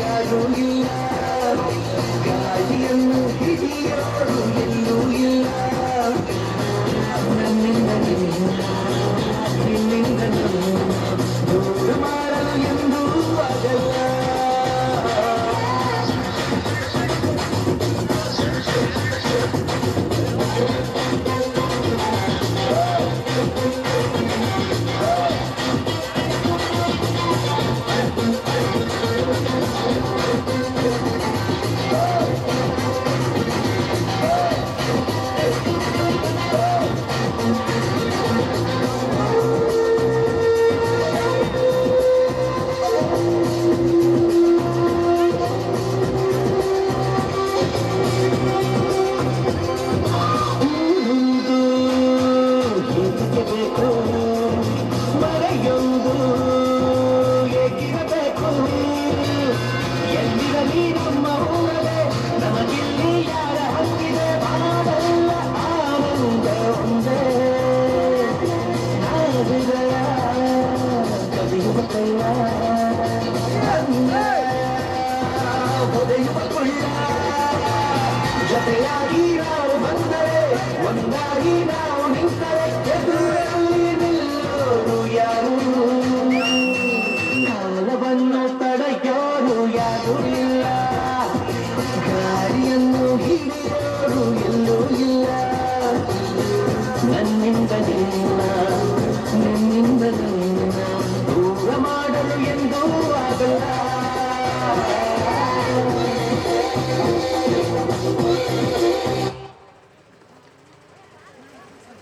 Я другим, один, иди. ಜೊತೆಯಾಗಿ ನಾವು ಬಂದರೆ, ಒಂದಾಗಿ ನಾವು ನಿಂತರೆ, ಎದುರಲ್ಲಿ ನಿಲ್ಲೋರು ಯಾರು? ಕಾಲವನ್ನು ತಡೆಯೋರು ಯಾರು ಇಲ್ಲ? ಗಾರಿಯನ್ನು ಹಿಡಿಯೋರು ಎಲ್ಲೂ ಇಲ್ಲ. ನನ್ನಿಂದ ನಿನ್ನ ನನ್ನಿಂದ ನಿನ್ನ ದೂರ ಮಾಡಲು ಎಂದೂ ಆಗಲ್ಲ. Thank you.